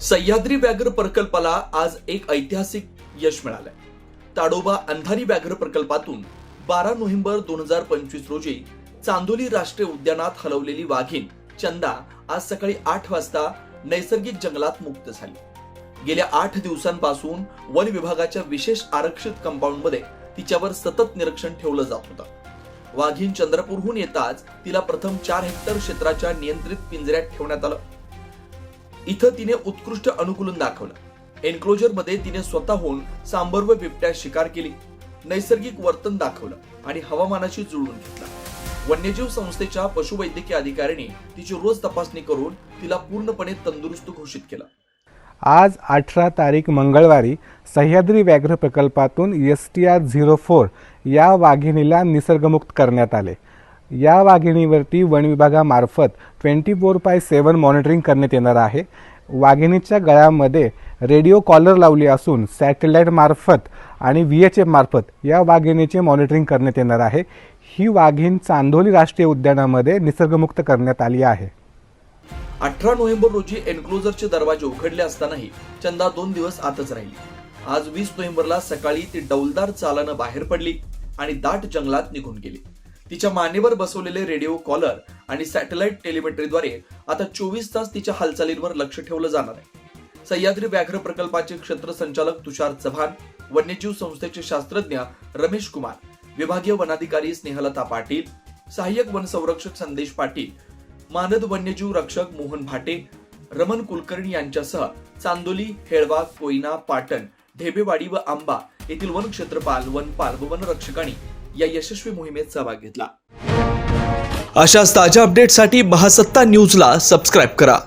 सह्याद्री व्याघ्र प्रकल्पाला आज एक ऐतिहासिक यश मिळालंय. ताडोबा अंधारी व्याघ्र प्रकल्पातून बारा नोव्हेंबर दोन हजार पंचवीस रोजी चांदोली राष्ट्रीय उद्यानात हलवलेली वाघीण चंदा आज सकाळी आठ वाजता नैसर्गिक जंगलात मुक्त झाली. गेल्या आठ दिवसांपासून वन विभागाच्या विशेष आरक्षित कंपाऊंडमध्ये तिच्यावर सतत निरीक्षण ठेवलं जात होतं. वाघीण चंद्रपूरहून येताच तिला प्रथम चार हेक्टर क्षेत्राच्या नियंत्रित पिंजऱ्यात ठेवण्यात आलं. इथं तिने उत्कृष्ट अनुकूलन दाखवलं. एन्क्लोजरमध्ये तिने स्वतःहून सांबर्व बिबट्या शिकार केली. नैसर्गिक वर्तन दाखवलं आणि हवामानाशी जुळवून घेतला. वन्यजीव संस्थेच्या पशुवैद्यकीय अधिकाऱ्यांनी तिची रोज तपासणी करून तिला पूर्णपणे तंदुरुस्त घोषित केलं. आज अठरा तारीख मंगळवारी सह्याद्री व्याघ्र प्रकल्पातून S T R zero four या वाघिणीला निसर्गमुक्त करण्यात आले. या वाघिणीवरती वनविभागामार्फत twenty four by seven monitoring करण्यात येणार आहे. वाघिणीच्या गळ्यामध्ये रेडिओ कॉलर लावली असून सॅटेलाईटमार्फत आणि व्ही एच एफमार्फत या वाघिणीचे मॉनिटरिंग करण्यात येणार आहे. ही वाघीण चांदोली राष्ट्रीय उद्यानामध्ये निसर्गमुक्त करण्यात आली आहे. अठरा नोव्हेंबर रोजी एन्क्लोजरचे दरवाजे उघडले असतानाही चंदा दोन दिवस आतच राहिली. आज वीस नोव्हेंबरला सकाळी ती डौलदार चालानं बाहेर पडली आणि दाट जंगलात निघून गेली. तिच्या मानेवर बसवलेले रेडिओ कॉलर आणि सॅटेलाइट टेलिमेट्रीद्वारे आता चोवीस तास तिच्या हालचालींवर लक्ष ठेवलं जाणार आहे. सह्याद्री व्याघ्र प्रकल्पाचे क्षेत्र संचालक तुषार चव्हाण वन्यजीव संस्थेचे शास्त्रज्ञ रमेश कुमार विभागीय वनाधिकारी स्नेहलता पाटील सहाय्यक वन संरक्षक संदेश पाटील मानद वन्यजीव रक्षक मोहन भाटे रमण कुलकर्णी यांच्यासह चांदोली हेळवा कोयना पाटण ढेबेवाडी व आंबा येथील वन क्षेत्रपाल वनपाल व वनरक्षकांनी या यशस्वी मोहिमेत सहभाग घेतला. अशाच ताज्या अपडेटसाठी महासत्ता न्यूजला सबस्क्राईब करा.